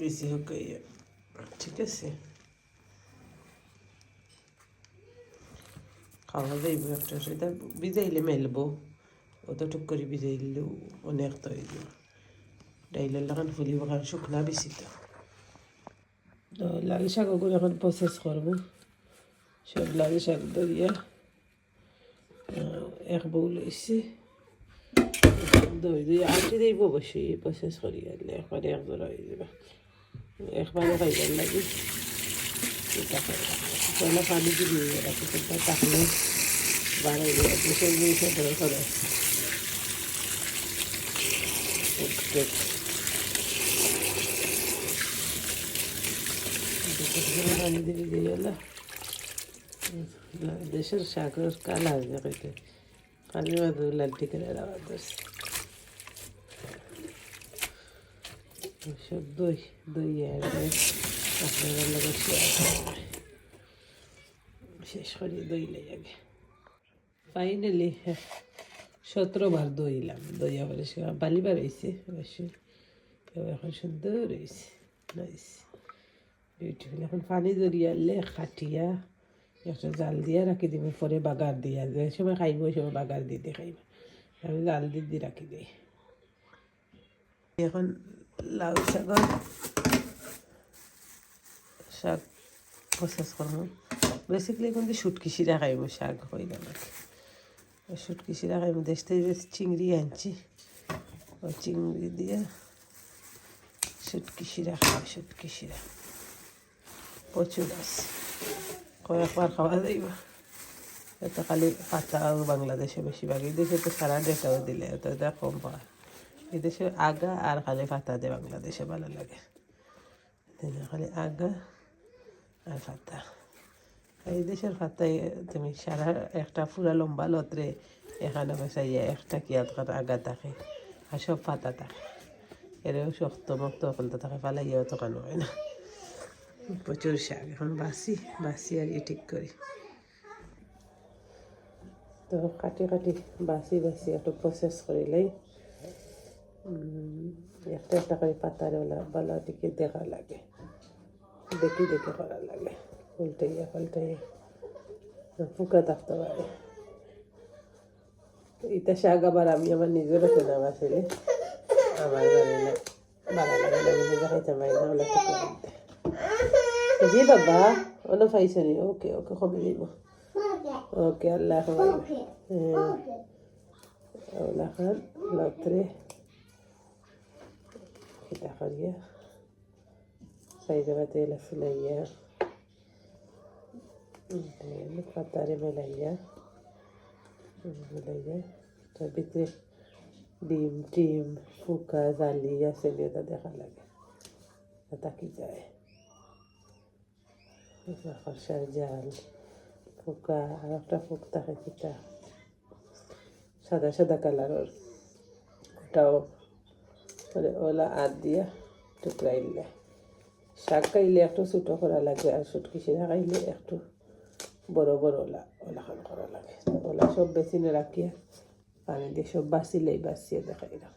বেশি হোক ঠিক আছে। খাওয়া যাইব একটা সেটা ভিজাইলে মেলবো। অতটুক করে ভিজাইলেও অনেক যাব ডাইলের লাগান ফুলিব কারণ শুকনা বেশি তো। লাল শাকগুলো এখন প্রসেস করব। সব লাল শাক ধরিয়া এক বউ লইছি দই দই আটি দিব অবশ্যই প্রসেস করি আনলে একবারে এক জোড়া হয়ে যাবে একবারে খাইবার লাগে পয়লা পানি দিবি রাখি সেটা তাহলে বাড়াই দিয়ে দুশো দুইশো ধরে করে পানি দিবি দিয়ে গেলে দেশের শাকের কালা হয়ে যাবে কালি মাদু লালটি করে আবার সব দই দইলাম। দই আবার এখন সুন্দর রয়েছে বিউটিফুল এখন পানি জড়িয়ালে খাটিয়া একটা জাল দিয়া রাখি দিব, পরে বাগার দিয়া। যে সময় খাইব সময় বাগার দিয়ে খাইব। আমি জাল দিয়ে রাখি দিই। এখন লাউ শাকর শাক প্রসেস করব বেসিক্যালি কিন্তু শুটকি শিরা খাইব, শাক হইল আমাকে শুটকি শিরা খাইব, দেশ থেকে চিংড়ি আনছি, ওই চিংড়ি দিয়ে শুটকি শিরা খাইব শুটকি শিরা। প্রচুর আছে। কয়েকবার খাওয়া যাইব। এটা খালি পাতা বাংলাদেশে বেশিরভাগ এই দেশে তো সারা ডেটাও দিলে, এটা কম পাওয়া এই দেশে আগা আর খালি ফাতা দেয় বাংলাদেশে ভালো লাগে। খালি আগা আর ফাতা। এই দেশের পাতায় তুমি সারা একটা পুরা লম্বা লত্রে এখানে বসাইয়া একটা কিয়াত করে আগা থাকে আর সব পাতা থাকে। এরেও শক্ত মক্ত অকলতে থাকে ফালাইয়াও তো কানো হয় না। প্রচুর শাক এখন বাসি বাসি আর ইয়ে ঠিক করি। তো কাটি কাটি বাসি বাসি একটু প্রসেস করিলেই উম, একটা একটা করে পাতার ওলা বালা দিকে দেখা লাগে দেখি দেখে করা লাগে উল্টাইয়া পাল্টাইয়া ফুকা থাকতে পারে এটা শাক আবার আমি আমার নিজের আছে না আমার জানি না ভালো লাগে না নিজে খাইতে পারি না ওলা লাগতে জি বাবা ওলা পাইছে নি ওকে ওকে কমে দিব ওকে আল্লাহ হাফেজ হ্যাঁ ওলা খান লত্রে এটা করিয়া সাইজে তেল ফুলাইয়া পাতারে মেলাইয়া মেলাইয়া তার ভিতরে ডিম টিম ফুকা জালি আছে এটা দেখা লাগে তাকি যায় খরসার জাল ফুকা আর একটা ফুক থাকে কিটা সাদা সাদা কালারের ওটাও মানে ওলা আদ দিয়া টুকরাইলে শাক খাইলে একটু ছোটো করা লাগে আর সুটকি সিরা খাইলে একটু বড় বড় ওলা ওলা খান করা লাগে ওলা সব বেসিনে রাখিয়া পানি দিয়ে সব বাঁচিলেই বাঁচিয়ে দেখাই দাও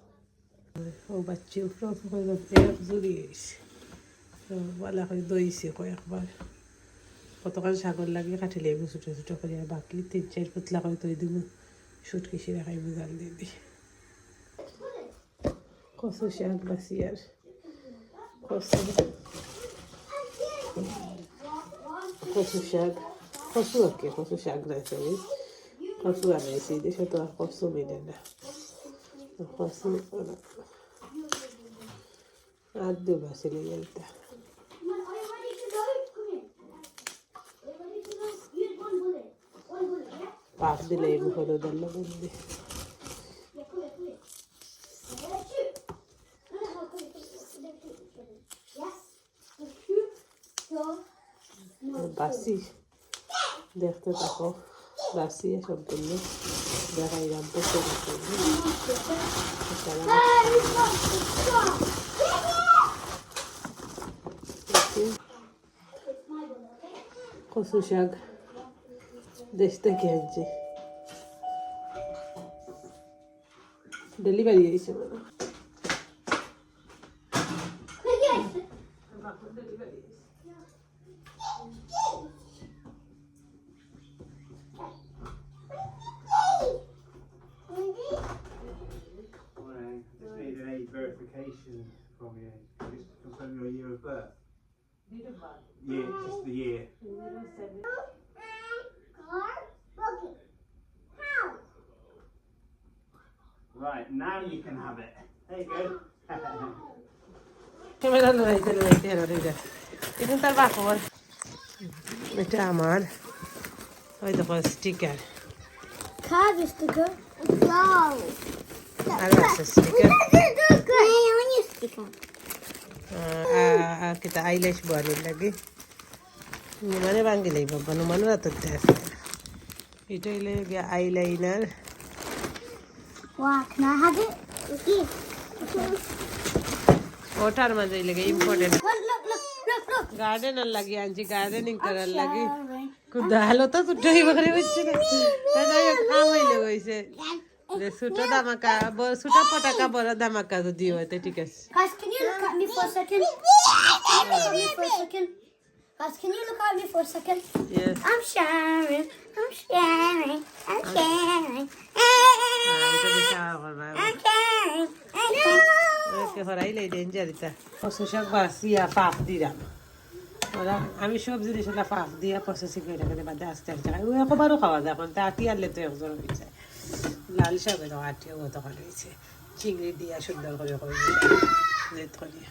ও বাচ্চি এক জুড়ি গেছে বলা করে দইছে কয়েকবার কতক্ষণ সাগর লাগিয়ে কাটিলে ছোটো ছোটো করে বাকি তিন চার পুতলা করে তৈ দিব সুটকি সিরা খাইব জাল দিয়ে দিই কচু শাক বাছি আর কচু কচু শাক কচু আর কি কচু শাক রয়েছে ওই কচু আনাইছি দেশে তো আর কচু মিলে না কচু আর দু বাসিলে গেলটা পাক দিলে এই হলুদের লবণ দিয়ে বাসি দেখতে থাকো বাসি সম্পূর্ণ দেখাইলাম পচে কচু শাক দেশ থেকে আনছি ডেলিভারি আইছে মানে Morning. from you. Just to confirm your year of birth. Year, just the year. Right, now you can have it. There you go. Camera লড়াইতে লড়াইতে হেরো এটা এখন তার বাপর এটা আমার ওই দেখো স্টিকার Kabelsticker. Wow. আর আছে sticker Nej, jag har ingen sticker. kita eyelash buanin lagi numane bangile baba numane ratotte আছে এটা হইলে গিয়া eyeliner Wow, can I have it? Here. ওটার মাঝে লাগে important Look, look, look, look, look. Garden আর লাগি আনছি তো যে ছোট দামাকা বড় ছোট পটাকা বড় দামাকা যদি হয় তো ঠিক আছে Guys, can you look at me for a second? Can you look at me for a second? Guys, can you look at me for a second? yes I'm sharing. I'm sharing. I'm sharing. এটা দিশা করবা I'm sharing. I'm sharing. que por ahí le ডেঞ্জারিতা প্রসেসক বাসিয়া ফাফ দিলাম ওরা আমি সব জিনিস ফাফ দিয়া প্রসেসিং করে বাদে আস্তে আস্তে একবারও খাওয়া যায় এখন তা আটি আনলে তো একজন হয়েছে লাল সাবের আঠেও গতকাল হয়েছে চিংড়ি দিয়া সুন্দর করে করে দিলাম করিয়া